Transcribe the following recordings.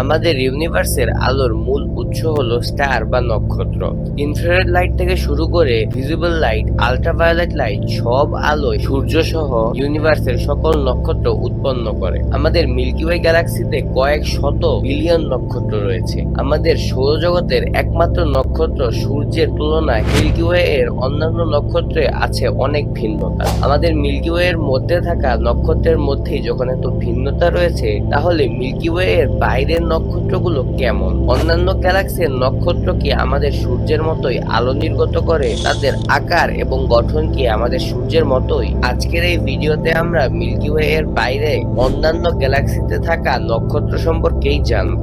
আমাদের ইউনিভার্সের আলোর মূল উৎস হলো স্টার বা নক্ষত্র। ইনফ্রারেড লাইট থেকে শুরু করে ভিজিবল লাইট, আল্ট্রাভায়োলেট লাইট, সব আলোয় সূর্য সহ ইউনিভার্সের সকল নক্ষত্র উৎপন্ন করে। আমাদের মিল্কি ওয়ে গ্যালাক্সিতে কয়েক শত বিলিয়ন নক্ষত্র রয়েছে। আমাদের সৌরজগতের একমাত্র নক্ষত্র সূর্যের তুলনায় মিল্কি ওয়ে এর অন্যান্য নক্ষত্রে আছে অনেক ভিন্নতা। আমাদের মিল্কি ওয়ে এর মধ্যে থাকা নক্ষত্রের মধ্যেই যখন এত ভিন্নতা রয়েছে, তাহলে মিল্কি ওয়ে এর বাইরের নক্ষত্রগুলো কেমন? অন্যান্য গ্যালাক্সির নক্ষত্র কি আমাদের সূর্যের মতোই আলো নির্গত করে? তাদের আকার এবং গঠন কি আমাদের সূর্যের মতোই? আজকের এই ভিডিওতে আমরা মিল্কি ওয়ে এর বাইরে অন্যান্য গ্যালাক্সিতে থাকা নক্ষত্র সম্পর্কেই জানব।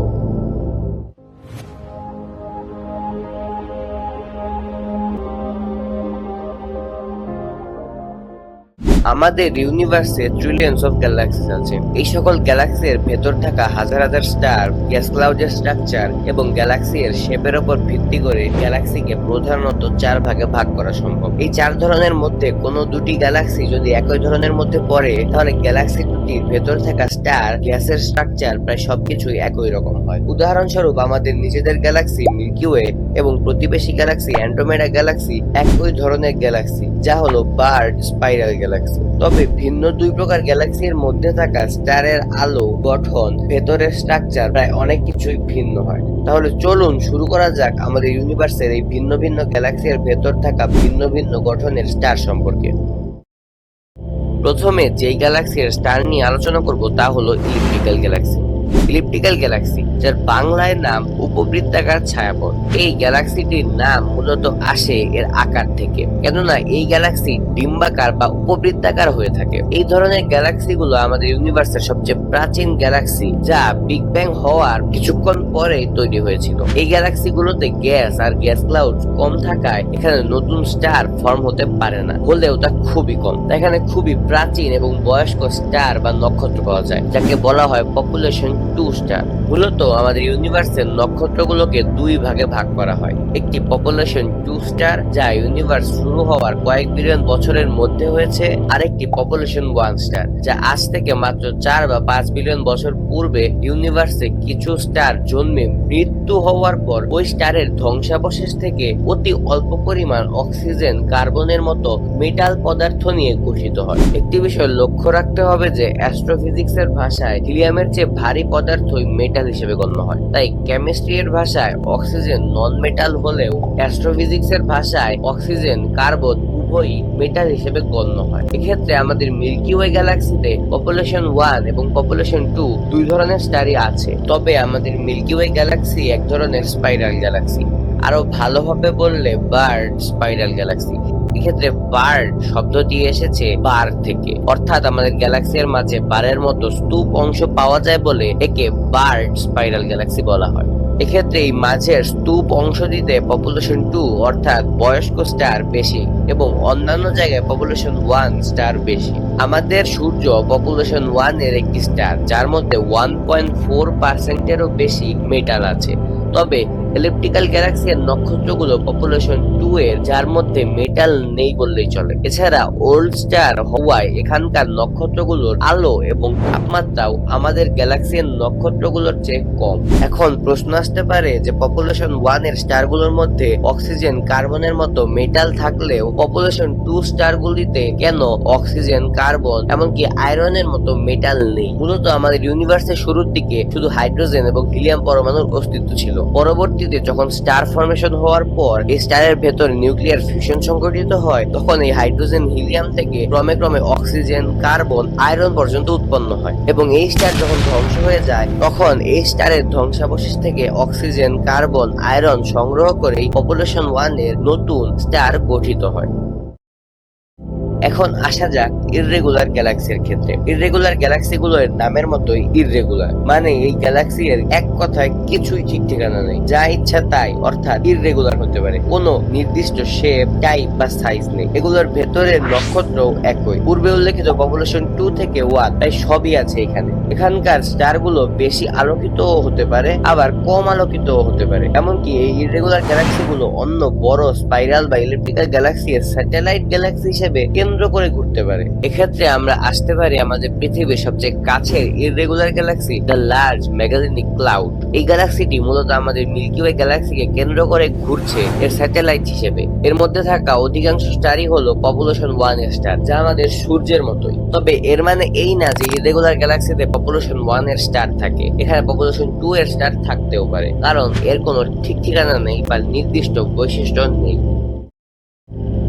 আমাদের ইউনিভার্সে ট্রিলিয়ন্স অফ গ্যালাক্সিস আছে। এই সকল গ্যালাক্সির ভেতর থাকা হাজার হাজার স্টার গ্যাস ক্লাউডের স্ট্রাকচার এবং গ্যালাক্সি এর শেপের উপর ভিত্তি করে গ্যালাক্সিকে প্রধানত চার ভাগে ভাগ করা সম্ভব। এই চার ধরনের মধ্যে কোনো দুটি গ্যালাক্সি যদি একই ধরনের মধ্যে পড়ে, তাহলে গ্যালাক্সি দুটির ভেতর থাকা স্টার গ্যাসের স্ট্রাকচার প্রায় সবকিছুই একই রকম হয়। উদাহরণস্বরূপ, আমাদের নিজেদের গ্যালাক্সি মিল্কি ওয়ে এবং প্রতিবেশী গ্যালাক্সি অ্যান্ড্রোমেডা গ্যালাক্সি একই ধরনের গ্যালাক্সি যা হলো বার্ড স্পাইরাল গ্যালাক্সি তবে ভিন্ন দুই প্রকার গ্যালাক্সির মধ্যে থাকা স্টারের আলো, গঠন, ভেতরের স্ট্রাকচার প্রায় অনেক কিছুই ভিন্ন হয়। তাহলে চলুন শুরু করা যাক আমাদের ইউনিভার্সের এই ভিন্ন ভিন্ন গ্যালাক্সির ভেতর থাকা ভিন্ন ভিন্ন গঠনের স্টার সম্পর্কে। প্রথমে যেই গ্যালাক্সির স্টার নিয়ে আলোচনা করব তা হলো ইলিপ্টিক্যাল গ্যালাক্সি ইলিপ্টিক্যাল গ্যালাক্সি যার বাংলায় নাম উপবৃত্তাকার ছায়াপথ। এই গ্যালাক্সিটির নাম মূলত আসে এর আকার থেকে। কেননা এই গ্যালাক্সি ডিম্বাকার বা উপবৃত্তাকার হয়ে থাকে। এই ধরনের গ্যালাক্সিগুলো আমাদের ইউনিভার্সের সবচেয়ে প্রাচীন গ্যালাক্সি যা বিগ ব্যাং হওয়ার কিছুক্ষণ পরে তৈরি হয়েছিল। এই গ্যালাক্সিগুলোতে গ্যাস আর গ্যাস ক্লাউড কম থাকায় এখানে নতুন স্টার ফর্ম হতে পারে না। হলেও তা খুবই কম। এখানে খুবই প্রাচীন এবং বয়স্ক স্টার বা নক্ষত্র পাওয়া যায়, যাকে বলা হয় পপুলেশন টু স্টার। মূলত আমাদের ইউনিভার্সের নক্ষত্রগুলোকে দুই ভাগে ভাগ করা হয়। একটি পপুলেশন টু স্টার, যা ইউনিভার্স শুরু হওয়ার কয়েক বিলিয়ন বছরের মধ্যে হয়েছে, আরেকটি পপুলেশন ওয়ান স্টার, যা আজ থেকে মাত্র চার বা পাঁচ বিলিয়ন বছর পূর্বে ইউনিভার্সে কিছু স্টার জন্মে মৃত্যু হওয়ার পর ওই স্টারের ধ্বংসাবশেষ থেকে অতি অল্প পরিমাণ অক্সিজেন, কার্বনের মতো মেটাল পদার্থ নিয়ে গঠিত হয়। একটি বিষয় লক্ষ্য রাখতে হবে যে অ্যাস্ট্রোফিজিক্স এর ভাষায় হিলিয়ামের চেয়ে ভারী পদার্থই মেটাল হিসেবে গণ্য হয়। তাই কেমিস্ট্রি এর ভাষায় অক্সিজেন নন মেটাল হলেও অ্যাস্ট্রোফিজিক্স এর ভাষায় অক্সিজেন কার্বন উভয়ই মেটাল হিসেবে গণ্য হয়। এক্ষেত্রে আমাদের মিল্কি ওয়ে গ্যালাক্সিতে পপুলেশন ওয়ান এবং পপুলেশন টু দুই ধরনের স্টারই আছে। তবে আমাদের মিল্কি ওয়ে গ্যালাক্সি এক ধরনের স্পাইরাল গ্যালাক্সি আরও ভালোভাবে বললে বার্ড স্পাইরাল গ্যালাক্সি এক্ষেত্রে বার্ড শব্দটি এসেছে বার থেকে। অর্থাৎ আমাদের গ্যালাক্সির মাঝে বারের মতো স্তূপ অংশ পাওয়া যায় বলে একে বার্ড স্পাইরাল গ্যালাক্সি বলা হয়। এক্ষেত্রে এই মাঝের স্তূপ অংশটিতে পপুলেশন টু অর্থাৎ বয়স্ক স্টার বেশি এবং অন্যান্য জায়গায় পপুলেশন ওয়ান স্টার বেশি। আমাদের সূর্য পপুলেশন ওয়ানের একটি স্টার যার মধ্যে ওয়ান পয়েন্ট ফোর পার্সেন্টেরও বেশি মেটাল আছে। তবে ইলেকট্রিক্যাল গ্যালাক্সির নক্ষত্রগুলো পপুলেশন টু এর, যার মধ্যে মেটাল নেই বললেই চলে। এছাড়া ওল্ড স্টার হওয়ায় এখানকার নক্ষত্রগুলোর আলো এবং তাপমাত্রাও আমাদের গ্যালাক্সির নক্ষত্রগুলোর চেয়ে কম। এখন প্রশ্ন আসতে পারে যে পপুলেশন ওয়ানের স্টারগুলোর মধ্যে অক্সিজেন কার্বনের মতো মেটাল থাকলেও পপুলেশন টু স্টারগুলিতে কেন অক্সিজেন কার্বন, এমনকি আয়রনের মতো মেটাল নেই। মূলত আমাদের ইউনিভার্সের শুরুর দিকে শুধু হাইড্রোজেন এবং হিলিয়াম পরমাণুর অস্তিত্ব ছিল। পরবর্তীতে যখন স্টার ফরমেশন হওয়ার পর এই স্টারের ভেতর নিউক্লিয়ার ফিউশন সংঘটিত হয়, তখন এই হাইড্রোজেন হিলিয়াম থেকে ক্রমে ক্রমে অক্সিজেন, কার্বন, আয়রন পর্যন্ত উৎপন্ন হয় এবং এই স্টার যখন ধ্বংস হয়ে যায়, তখন এই স্টারের ধ্বংসাবশেষ থেকে অক্সিজেন, কার্বন, আয়রন সংগ্রহ করে পপুলেশন ওয়ানের নতুন স্টার গঠিত হয়। এখন আসা যাক ইররেগুলার গ্যালাক্সির ক্ষেত্রে। ইররেগুলার গ্যালাক্সি গুলোর নামের মতোই ইররেগুলার মানে এই গ্যালাক্সি এর এক কথায় কিছুই ঠিক ঠিকানা নেই। যা ইচ্ছা তাই, অর্থাৎ ইররেগুলার হতে পারে। কোনো নির্দিষ্ট শেপ টাইপ বা সাইজ নেই। এগুলোর ভেতরের নক্ষত্র একই। পূর্বে উল্লেখিত পপুলেশন টু থেকে ওয়ান তাই সবই আছে এখানে। এখানকার স্টারগুলো বেশি আলোকিত হতে পারে, আবার কম আলোকিত হতে পারে। এমনকি এই ইররেগুলার গ্যালাক্সি গুলো অন্য বড় স্পাইরাল বা ইলেকট্রিক্যাল গ্যালাক্সি এর স্যাটেলাইট গ্যালাক্সি হিসেবে কেন্দ্র করে ঘুরতে পারে। এক্ষেত্রে আমরা আসতে পারি আমাদের পৃথিবীর সবচেয়ে কাছের irregular galaxy the large Magellanic cloud এই গ্যালাক্সিটি মূলত আমাদের মিল্কি ওয়ে গ্যালাক্সিকে কেন্দ্র করে ঘুরছে এর স্যাটেলাইট হিসেবে। এর মধ্যে থাকা অধিকাংশ স্টারই হলো পপুলেশন ওয়ান স্টার যা আমাদের সূর্যের মতোই। তবে এর মানে এই না যে ইরেগুলার গ্যালাক্সিতে পপুলেশন ওয়ানের স্টার থাকে, এখানে পপুলেশন টু এর স্টার থাকতেও পারে। কারণ এর কোনো ঠিক ঠিকানা নেই বা নির্দিষ্ট বৈশিষ্ট্য নেই।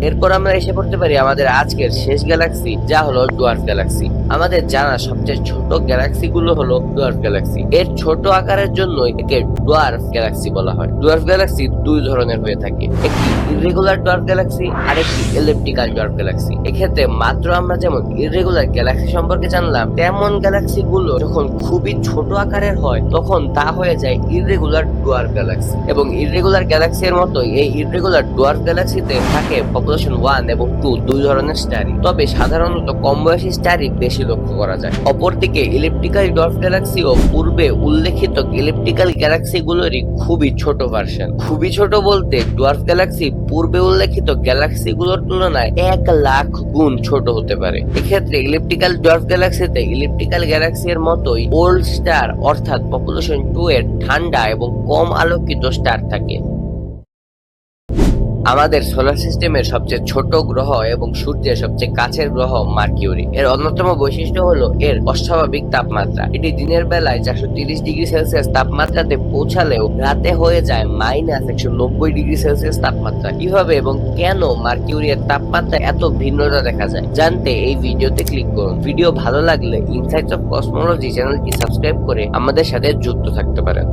এরপর আমরা এসে পড়তে পারি আমাদের আজকের শেষ গ্যালাক্সি যা হলো ডুয়ার্ফ গ্যালাক্সি আমাদের জানা সবচেয়ে ছোট গ্যালাক্সি গুলো হলো ডুয়ার্ফ গ্যালাক্সি এর ছোট আকারের জন্য একে ডুয়ার্ফ গ্যালাক্সি বলা হয়। ডুয়ার্ফ গ্যালাক্সি দুই ধরনের হয়ে থাকে। একটি ইরেগুলার ডুয়ার্ফ গ্যালাক্সি আর একটি ইলেকট্রিক্যাল ডুয়ার্ফ গ্যালাক্সি এক্ষেত্রে মাত্র আমরা যেমন ইরেগুলার গ্যালাক্সি সম্পর্কে জানলাম, তেমন গ্যালাক্সি গুলো যখন খুবই ছোট আকারের হয়, তখন তা হয়ে যায় ইরেগুলার ডুয়ার্ফ গ্যালাক্সি এবং ইরেগুলার গ্যালাক্সির মতো এই ইরেগুলার ডুয়ার্ফ গ্যালাক্সিতে থাকে পপুলেশন ওয়ান এবং টু দুই ধরনের স্টারই তবে সাধারণত কম বয়সী স্টারই বেশি লক্ষ্য করা যায়। অপরদিকে ইলেকট্রিক্যাল ডুয়ার্ফ গ্যালাক্সি ও পূর্বে উল্লেখিত ইলেকট্রিক্যাল গ্যালাক্সি গুলোরই খুবই ছোট ভার্সন খুবই ছোট বলতে ডুয়ার্ফ গ্যালাক্সি পূর্বে উল্লেখিত গ্যালাক্সি গুলোর তুলনায় এক লাখ গুণ ছোট হতে পারে। এক্ষেত্রে ইলেকট্রিক্যাল ডুয়ার্ফ গ্যালাক্সিতে ইলেকট্রিক্যাল গ্যালাক্সির মতোই ওল্ড স্টার অর্থাৎ পপুলেশন টু এর ঠান্ডা এবং কম আলোকিত স্টার থাকে। আমাদের সোলার সিস্টেমের সবচেয়ে ছোট গ্রহ এবং সূর্যের সবচেয়ে কাছের গ্রহ মার্কিউরি। এর অন্যতম বৈশিষ্ট্য হলো এর অস্বাভাবিক তাপমাত্রা। এটি দিনের বেলায় চারশো তিরিশ ডিগ্রি সেলসিয়াস তাপমাত্রাতে পৌঁছালেও রাতে হয়ে যায় মাইনাস একশো নব্বই ডিগ্রি সেলসিয়াস তাপমাত্রা। কীভাবে এবং কেন মার্কিউরিয়ার তাপমাত্রা এত ভিন্নতা দেখা যায়? জানতে এই ভিডিওতে ক্লিক করুন। ভিডিও ভালো লাগলে ইনসাইটস অফ কসমোলজি চ্যানেলটি সাবস্ক্রাইব করে আমাদের সাথে যুক্ত থাকতে পারেন।